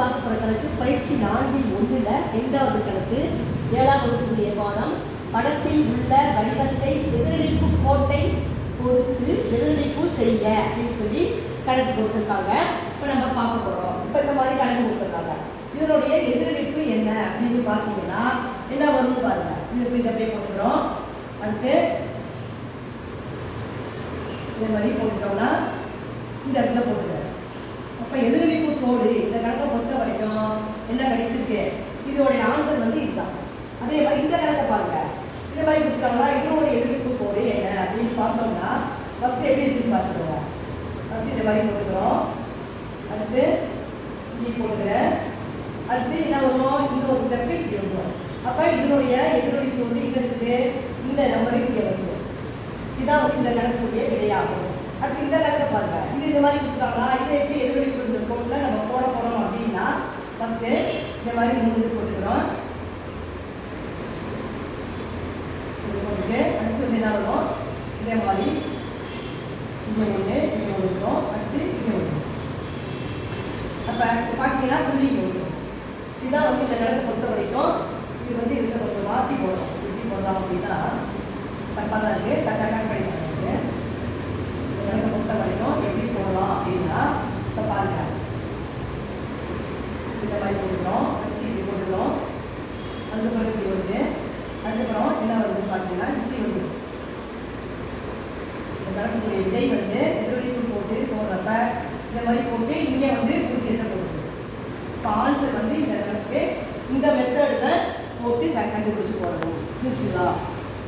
பார்க்க போகிற கணக்கு பயிற்சி நான்கில் ஒன்றில் ஐந்தாவது கணக்கு. ஏழாம் வகுப்புடைய பாடம் படத்தில் உள்ள வடிவத்தை எதிரடிப்பு கோட்டை பொறுத்து எதிரடிப்பு செய்ய அப்படின்னு சொல்லி கணக்கு கொடுத்துருக்காங்க. இப்போ நம்ம பார்க்க போகிறோம் இப்போ இந்த மாதிரி கணக்கு கொடுத்துருக்காங்க. இதனுடைய எதிரடிப்பு என்ன அப்படின்னு பார்த்தீங்கன்னா என்ன வரும்னு பாருங்க. இப்போ இதை அப்படியே போட்டுக்கிறோம். அடுத்து இந்த மாதிரி போட்டுட்டோம்னா இந்த இடத்துல போட்டுக்கிறேன். அப்போ எதிரடி கோடு இந்த கணக்கை பொறுத்த வரைக்கும் என்ன கிடைச்சிருக்கு? இதோடைய ஆன்சர் வந்து இதுதான். அதே மாதிரி இந்த கணக்கை பாருங்க. இந்த மாதிரி கொடுத்தாங்களா இதோடைய எதிர்ப்பு கோடு என்ன அப்படின்னு பார்த்தோம்னா ஃபர்ஸ்ட் எப்படி இருக்குன்னு பார்த்துக்கோங்க. ஃபர்ஸ்ட் இந்த மாதிரி போட்டுக்கிறோம். அடுத்து இப்படி போட்டுக்கிறேன். அடுத்து என்ன வரும்? இந்த ஒரு ஸ்டெப் இப்படி வந்துடும் அப்போ இதனுடைய எதிரொலி வந்து இங்கே இருக்குது? இந்த நம்பர் இங்கே வந்துடும் இதான் வந்து இந்த கணக்குடைய விடையாகும். அடுத்து இந்த கணக்கை பாருங்க. இது இந்த மாதிரி கொடுக்குறாங்களா இதை எப்படி எதிரொலி இந்த கோட்டில் நம்ம போட போகிறோம் அப்படின்னா ஃபஸ்ட்டு இந்த மாதிரி மூணு போட்டுக்கிறோம். இது போட்டுட்டு அடுத்து என்ன வரும்? இதே மாதிரி இங்கே ஒன்று இங்கே அடுத்து இங்கே ஒன்று அப்போ பார்த்தீங்கன்னா புள்ளி இதுதான் வந்து இந்த கணக்கை பொறுத்த வரைக்கும் இது வந்து இதுல கொஞ்சம் மாற்றி போடணும். எப்படி போடலாம் அப்படின்னா தப்பாக தான் இருக்குது கரெக்டாக கட் பண்ணி பாருங்க எனக்கு பொறுத்த வரைக்கும் எப்படி போடலாம் அப்படின்னா இப்போ பாருங்க. இந்த மாதிரி போடுறோம் அதுக்கப்புறம் இப்படி வருது அதுக்கப்புறம் என்ன வருதுன்னு பார்த்தீங்கன்னா இப்படி வருது இந்த கணக்குடைய விடை வந்து எதிரொலிப்பு போட்டு போடுறப்ப இந்த மாதிரி போட்டு இங்கே வந்து பூஜ்ஜியத்தை போடுது இப்போ ஆன்சர் வந்து இந்த கணக்கு இந்த மெத்தடில் போட்டு கண்டுபிடிச்சி போடணும். புரிஞ்சுங்களா?